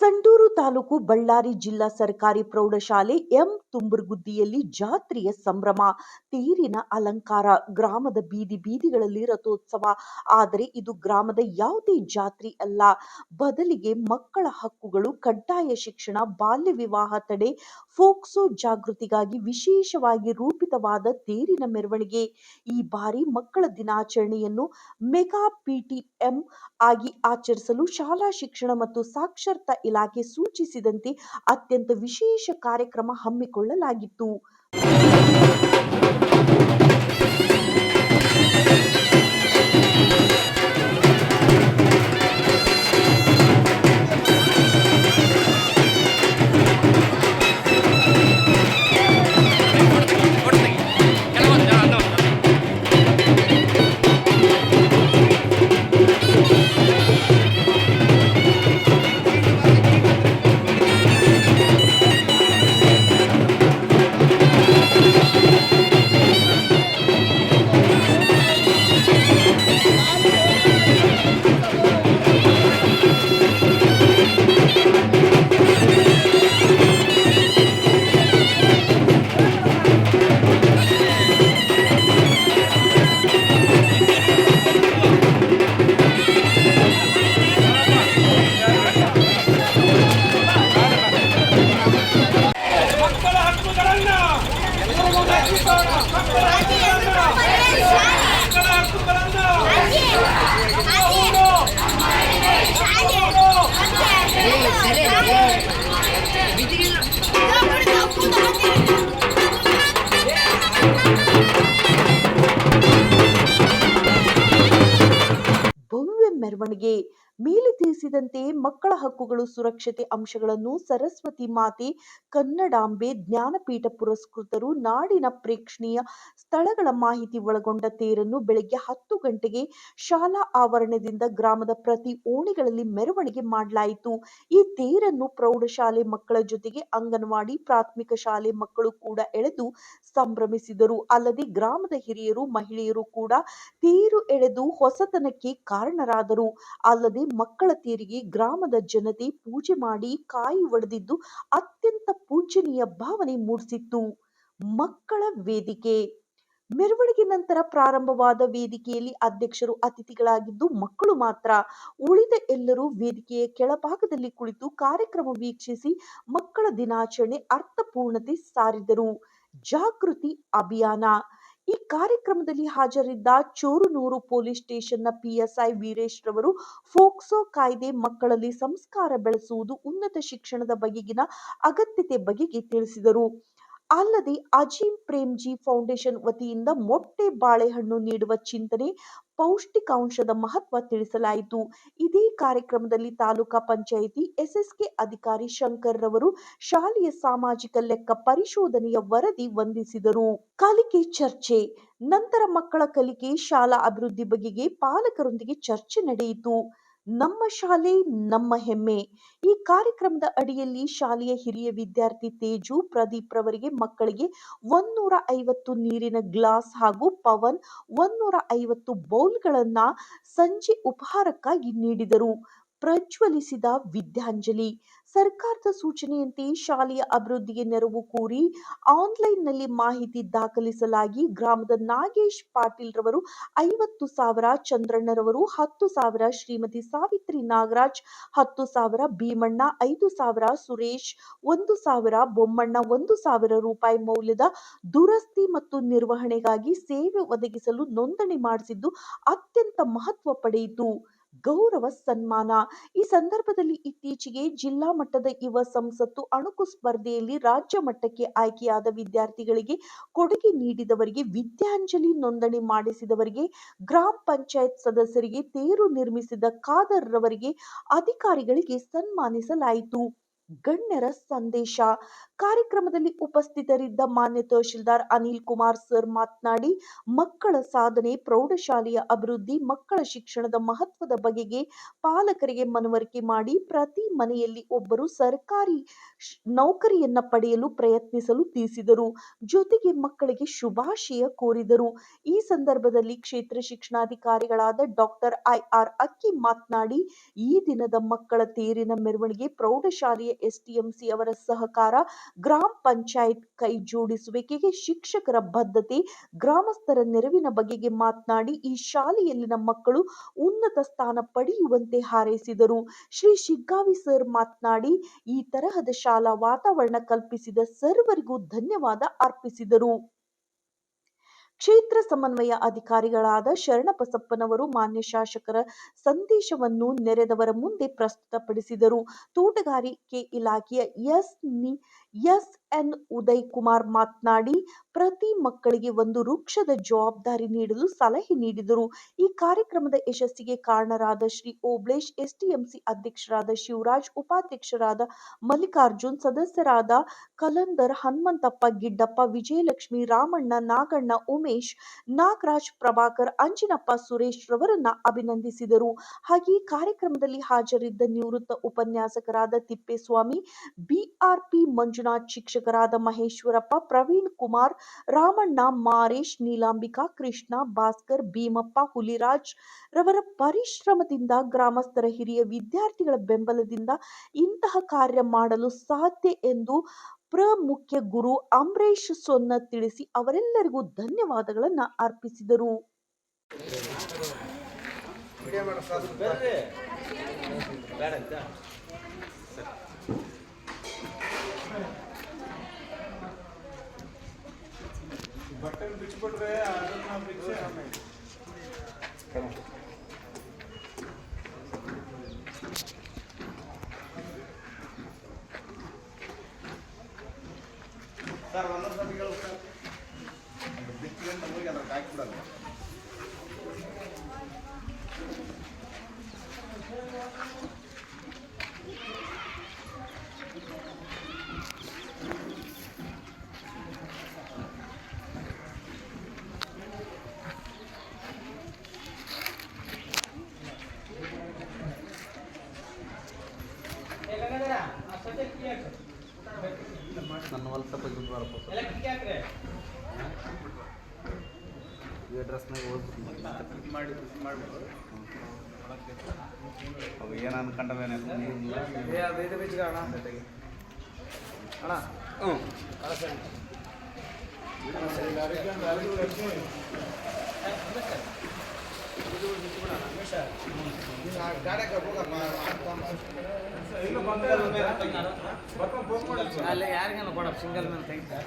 ಸಂಡೂರು ತಾಲೂಕು ಬಳ್ಳಾರಿ ಜಿಲ್ಲಾ ಸರ್ಕಾರಿ ಪ್ರೌಢಶಾಲೆ ಎಂ ತುಂಬುರ್ಗುದ್ದಿಯಲ್ಲಿ ಜಾತ್ರೆಯ ಸಂಭ್ರಮ, ತೇರಿನ ಅಲಂಕಾರ, ಗ್ರಾಮದ ಬೀದಿ ಬೀದಿಗಳಲ್ಲಿ ರಥೋತ್ಸವ. ಆದರೆ ಇದು ಗ್ರಾಮದ ಯಾವುದೇ ಜಾತ್ರೆ ಅಲ್ಲ. ಬದಲಿಗೆ ಮಕ್ಕಳ ಹಕ್ಕುಗಳು, ಕಡ್ಡಾಯ ಶಿಕ್ಷಣ, ಬಾಲ್ಯ ವಿವಾಹ ತಡೆ, ಫೋಕ್ಸೋ ಜಾಗೃತಿಗಾಗಿ ವಿಶೇಷವಾಗಿ ರೂಪಿತವಾದ ತೇರಿನ ಮೆರವಣಿಗೆ. ಈ ಬಾರಿ ಮಕ್ಕಳ ದಿನಾಚರಣೆಯನ್ನು ಮೆಗಾ ಪಿಟಿಎಂ ಆಗಿ ಆಚರಿಸಲು ಶಾಲಾ ಶಿಕ್ಷಣ ಮತ್ತು ಸಾಕ್ಷರತಾ ಇಲಾಖೆ ಸೂಚಿಸಿದಂತೆ ಅತ್ಯಂತ ವಿಶೇಷ ಕಾರ್ಯಕ್ರಮ ಹಮ್ಮಿಕೊಳ್ಳಲಾಗಿತ್ತು. ಮೆರವಣಿಗೆ ತಿಳಿಸಿದಂತೆ ಮಕ್ಕಳ ಹಕ್ಕುಗಳು ಸುರಕ್ಷತೆ ಅಂಶಗಳನ್ನು ಸರಸ್ವತಿ ಮಾತೆ, ಕನ್ನಡಾಂಬೆ ಜ್ಞಾನಪೀಠ ಪುರಸ್ಕೃತರು ನಾಡಿನ ಪ್ರೇಕ್ಷಣೀಯ ಸ್ಥಳಗಳ ಮಾಹಿತಿ ಒಳಗೊಂಡ ತೇರನ್ನು ಬೆಳಗ್ಗೆ ಹತ್ತು ಗಂಟೆಗೆ ಶಾಲಾ ಆವರಣದಿಂದ ಗ್ರಾಮದ ಪ್ರತಿ ಓಣಿಗಳಲ್ಲಿ ಮೆರವಣಿಗೆ ಮಾಡಲಾಯಿತು. ಈ ತೇರನ್ನು ಪ್ರೌಢಶಾಲೆ ಮಕ್ಕಳ ಜೊತೆಗೆ ಅಂಗನವಾಡಿ, ಪ್ರಾಥಮಿಕ ಶಾಲೆ ಮಕ್ಕಳು ಕೂಡ ಎಳೆದು ಸಂಭ್ರಮಿಸಿದರು. ಅಲ್ಲದೆ ಗ್ರಾಮದ ಹಿರಿಯರು, ಮಹಿಳೆಯರು ಕೂಡ ತೇರು ಎಳೆದು ಹೊಸತನಕ್ಕೆ ಕಾರಣರಾದರು. ಅಲ್ಲದೆ ಮಕ್ಕಳ ಗ್ರಾಮದ ಜನತೆ ಪೂಜೆ ಮಾಡಿ ಕಾಯಿ ಒಡೆದಿದ್ದು ಅತ್ಯಂತ ಪೂಜನೀಯ ಭಾವನೆ ಮೂಡಿಸಿತ್ತು. ಮಕ್ಕಳ ವೇದಿಕೆ. ಮೆರವಣಿಗೆ ನಂತರ ಪ್ರಾರಂಭವಾದ ವೇದಿಕೆಯಲ್ಲಿ ಅಧ್ಯಕ್ಷರು ಅತಿಥಿಗಳಾಗಿದ್ದು ಮಕ್ಕಳು ಮಾತ್ರ. ಉಳಿದ ಎಲ್ಲರೂ ವೇದಿಕೆಯ ಕೆಳಭಾಗದಲ್ಲಿ ಕುಳಿತು ಕಾರ್ಯಕ್ರಮ ವೀಕ್ಷಿಸಿ ಮಕ್ಕಳ ದಿನಾಚರಣೆ ಅರ್ಥಪೂರ್ಣತೆ ಸಾರಿದರು. ಜಾಗೃತಿ ಅಭಿಯಾನ. ಈ ಕಾರ್ಯಕ್ರಮದಲ್ಲಿ ಹಾಜರಿದ್ದ ಚೋರುನೂರು ಪೊಲೀಸ್ ಸ್ಟೇಷನ್ನ ಪಿಎಸ್ಐ ವೀರೇಶ್ ರವರು ಫೋಕ್ಸೋ ಕಾಯ್ದೆ ಮಕ್ಕಳಲ್ಲಿ ಸಂಸ್ಕಾರ ಬೆಳೆಸುವುದು ಉನ್ನತ ಶಿಕ್ಷಣದ ಬಗೆಗಿನ ಅಗತ್ಯತೆ ಬಗೆಗೆ ತಿಳಿಸಿದರು. ಅಲ್ಲದೆ ಅಜೀಂ ಪ್ರೇಮ್ಜಿ ಫೌಂಡೇಶನ್ ವತಿಯಿಂದ ಮೊಟ್ಟೆ ಬಾಳೆಹಣ್ಣು ನೀಡುವ ಚಿಂತನೆ ಪೌಷ್ಟಿಕಾಂಶದ ಮಹತ್ವ ತಿಳಿಸಲಾಯಿತು. ಇದೇ ಕಾರ್ಯಕ್ರಮದಲ್ಲಿ ತಾಲೂಕಾ ಪಂಚಾಯಿತಿ ಎಸ್ಎಸ್ಕೆ ಅಧಿಕಾರಿ ಶಂಕರ್ ರವರು ಶಾಲೆಯ ಸಾಮಾಜಿಕ ಲೆಕ್ಕ ಪರಿಶೋಧನೆಯ ವರದಿ ವಂದಿಸಿದರು. ಕಲಿಕೆ ಚರ್ಚೆ. ನಂತರ ಮಕ್ಕಳ ಕಲಿಕೆ, ಶಾಲಾ ಅಭಿವೃದ್ಧಿ ಬಗೆಗೆ ಪಾಲಕರೊಂದಿಗೆ ಚರ್ಚೆ ನಡೆಯಿತು. ನಮ್ಮ ಶಾಲೆ, ನಮ್ಮ ಹೆಮ್ಮೆ. ಈ ಕಾರ್ಯಕ್ರಮದ ಅಡಿಯಲ್ಲಿ ಶಾಲೆಯ ಹಿರಿಯ ವಿದ್ಯಾರ್ಥಿ ತೇಜು ಪ್ರದೀಪ್ ರವರಿಗೆ ಮಕ್ಕಳಿಗೆ ಒಂದೂರ ಐವತ್ತು ನೀರಿನ ಗ್ಲಾಸ್ ಹಾಗೂ ಪವನ್ ಒಂದೂರ ಐವತ್ತು ಬೌಲ್ಗಳನ್ನ ಸಂಜೆ ಉಪಹಾರಕ್ಕಾಗಿ ನೀಡಿದರು. ಪ್ರಜ್ವಲಿಸಿದ ವಿದ್ಯಾಂಜಲಿ. ಸರ್ಕಾರದ ಸೂಚನೆಯಂತೆ ಶಾಲೆಯ ಅಭಿವೃದ್ಧಿಗೆ ನೆರವು ಕೋರಿ ಆನ್ಲೈನ್ನಲ್ಲಿ ಮಾಹಿತಿ ದಾಖಲಿಸಲಾಗಿ ಗ್ರಾಮದ ನಾಗೇಶ್ ಪಾಟೀಲ್ ರವರು ಐವತ್ತು ಸಾವಿರ, ಚಂದ್ರಣ್ಣರವರು ಹತ್ತು ಸಾವಿರ, ಶ್ರೀಮತಿ ಸಾವಿತ್ರಿ ನಾಗರಾಜ್ ಹತ್ತು ಸಾವಿರ, ಭೀಮಣ್ಣ ಐದು ಸಾವಿರ, ಸುರೇಶ್ ಒಂದು ಸಾವಿರ, ಬೊಮ್ಮಣ್ಣ ಒಂದು ಸಾವಿರ ರೂಪಾಯಿ ಮೌಲ್ಯದ ದುರಸ್ತಿ ಮತ್ತು ನಿರ್ವಹಣೆಗಾಗಿ ಸೇವೆ ಒದಗಿಸಲು ನೋಂದಣಿ ಮಾಡಿಸಿದ್ದು ಅತ್ಯಂತ ಮಹತ್ವ ಪಡೆಯಿತು. ಗೌರವ ಸನ್ಮಾನ. ಈ ಸಂದರ್ಭದಲ್ಲಿ ಇತ್ತೀಚೆಗೆ ಜಿಲ್ಲಾ ಮಟ್ಟದ ಯುವ ಸಂಸತ್ತು ಅಣುಕು ಸ್ಪರ್ಧೆಯಲ್ಲಿ ರಾಜ್ಯ ಮಟ್ಟಕ್ಕೆ ಆಯ್ಕೆಯಾದ ವಿದ್ಯಾರ್ಥಿಗಳಿಗೆ ಕೊಡುಗೆ ನೀಡಿದವರಿಗೆ ವಿದ್ಯಾಂಜಲಿ ನೋಂದಣಿ ಮಾಡಿಸಿದವರಿಗೆ, ಗ್ರಾಮ ಪಂಚಾಯತ್ ಸದಸ್ಯರಿಗೆ ತೇರು ನಿರ್ಮಿಸಿದ ಖಾದರ್ ರವರಿಗೆ ಅಧಿಕಾರಿಗಳಿಗೆ ಸನ್ಮಾನಿಸಲಾಯಿತು. ಗಣ್ಯರ ಸಂದೇಶ. ಕಾರ್ಯಕ್ರಮದಲ್ಲಿ ಉಪಸ್ಥಿತರಿದ್ದ ಮಾನ್ಯ ತಹಶೀಲ್ದಾರ್ ಅನಿಲ್ ಕುಮಾರ್ ಸರ್ ಮಾತನಾಡಿ, ಮಕ್ಕಳ ಸಾಧನೆ, ಪ್ರೌಢಶಾಲೆಯ ಅಭಿವೃದ್ಧಿ, ಮಕ್ಕಳ ಶಿಕ್ಷಣದ ಮಹತ್ವದ ಬಗೆಗೆ ಪಾಲಕರಿಗೆ ಮನವರಿಕೆ ಮಾಡಿ ಪ್ರತಿ ಮನೆಯಲ್ಲಿ ಒಬ್ಬರು ಸರ್ಕಾರಿ ನೌಕರಿಯನ್ನ ಪಡೆಯಲು ಪ್ರಯತ್ನಿಸಲು ತಿಳಿಸಿದರು. ಜೊತೆಗೆ ಮಕ್ಕಳಿಗೆ ಶುಭಾಶಯ ಕೋರಿದರು. ಈ ಸಂದರ್ಭದಲ್ಲಿ ಕ್ಷೇತ್ರ ಶಿಕ್ಷಣಾಧಿಕಾರಿಗಳಾದ ಡಾಕ್ಟರ್ ಐ ಆರ್ ಅಕ್ಕಿ ಮಾತನಾಡಿ, ಈ ದಿನದ ಮಕ್ಕಳ ತೇರಿನ ಮೆರವಣಿಗೆ ಪ್ರೌಢಶಾಲೆಯ ಎಸ್ಟಿಎಂಸಿ ಅವರ ಸಹಕಾರ ಗ್ರಾಮ ಪಂಚಾಯತ್ ಕೈ ಜೋಡಿಸುವಿಕೆಗೆ ಶಿಕ್ಷಕರ ಬದ್ಧತೆ, ಗ್ರಾಮಸ್ಥರ ನೆರವಿನ ಬಗೆಗೆ ಮಾತನಾಡಿ ಈ ಶಾಲೆಯಲ್ಲಿನ ಮಕ್ಕಳು ಉನ್ನತ ಸ್ಥಾನ ಪಡೆಯುವಂತೆ ಹಾರೈಸಿದರು. ಶ್ರೀ ಶಿಗ್ಗಾವಿ ಸರ್ ಮಾತನಾಡಿ, ಈ ತರಹದ ಶಾಲಾ ವಾತಾವರಣ ಕಲ್ಪಿಸಿದ ಸರ್ವರಿಗೂ ಧನ್ಯವಾದ ಅರ್ಪಿಸಿದರು. ಕ್ಷೇತ್ರ ಸಮನ್ವಯ ಅಧಿಕಾರಿಗಳಾದ ಶರಣಬಸಪ್ಪನವರು ಮಾನ್ಯ ಶಾಸಕರ ಸಂದೇಶವನ್ನು ನೆರೆದವರ ಮುಂದೆ ಪ್ರಸ್ತುತಪಡಿಸಿದರು. ತೋಟಗಾರಿಕೆ ಇಲಾಖೆಯ ಎಸ್ ನಿ ಎಸ್ ಎನ್ ಉದಯ್ ಕುಮಾರ್ ಮಾತನಾಡಿ, ಪ್ರತಿ ಮಕ್ಕಳಿಗೆ ಒಂದು ವೃಕ್ಷದ ಜವಾಬ್ದಾರಿ ನೀಡಲು ಸಲಹೆ ನೀಡಿದರು. ಈ ಕಾರ್ಯಕ್ರಮದ ಯಶಸ್ಸಿಗೆ ಕಾರಣರಾದ ಶ್ರೀ ಓಬ್ಳೇಶ್ ಎಸ್ಟಿಎಂಸಿ ಅಧ್ಯಕ್ಷರಾದ ಶಿವರಾಜ್, ಉಪಾಧ್ಯಕ್ಷರಾದ ಮಲ್ಲಿಕಾರ್ಜುನ್, ಸದಸ್ಯರಾದ ಕಲಂದರ್, ಹನುಮಂತಪ್ಪ, ಗಿಡ್ಡಪ್ಪ, ವಿಜಯಲಕ್ಷ್ಮಿ, ರಾಮಣ್ಣ, ನಾಗಣ್ಣ, ಉಮೇಶ್, ನಾಗರಾಜ್ ಪ್ರಭಾಕರ್, ಅಂಜಿನಪ್ಪ ಸುರೇಶ್ ರವರನ್ನ ಅಭಿನಂದಿಸಿದರು. ಹಾಗೆ ಕಾರ್ಯಕ್ರಮದಲ್ಲಿ ಹಾಜರಿದ್ದ ನಿವೃತ್ತ ಉಪನ್ಯಾಸಕರಾದ ತಿಪ್ಪೇಸ್ವಾಮಿ, ಬಿಆರ್ಪಿ ಮಂಜುನಾಥ್ ಶಿಕ್ಷಕರಾದ ಮಹೇಶ್ವರಪ್ಪ, ಪ್ರವೀಣ್ ಕುಮಾರ್, ರಾಮಣ್ಣ, ಮಾರೇಶ್, ನೀಲಾಂಬಿಕಾ, ಕೃಷ್ಣ, ಭಾಸ್ಕರ್, ಭೀಮಪ್ಪ, ಹುಲಿರಾಜ್ ರವರ ಪರಿಶ್ರಮದಿಂದ ಗ್ರಾಮಸ್ಥರ ಹಿರಿಯ ವಿದ್ಯಾರ್ಥಿಗಳ ಬೆಂಬಲದಿಂದ ಇಂತಹ ಕಾರ್ಯ ಮಾಡಲು ಸಾಧ್ಯ ಎಂದು ಪ್ರಮುಖ್ಯ ಗುರು ಅಂಬರೀಶ್ ಸೊನ್ನ ತಿಳಿಸಿ ಅವರೆಲ್ಲರಿಗೂ ಧನ್ಯವಾದಗಳನ್ನು ಅರ್ಪಿಸಿದರು. बटन बिचपट रहे हैं आदत ना पीछे हमें। ಈ ಅಡ್ರೆಸ್ನಾಗ ಹೋಗ್ಬಿಟ್ಟು ಮಾಡಿ ಮಾಡ್ಬೋದು ಅವು ಏನು ಅನ್ಕೊಂಡವೇನೆ ಹ್ಞೂ ಇನ್ನು ಬಂದ ಬಟನ್ ಫೋನ್ ಮಾಡಿ ಅಲ್ಲ ಯಾರಿಗಾನ ಕೊಡ ಸಿಂಗಲ್ ಮೇಲೆ ತೆಗಿತಾರೆ.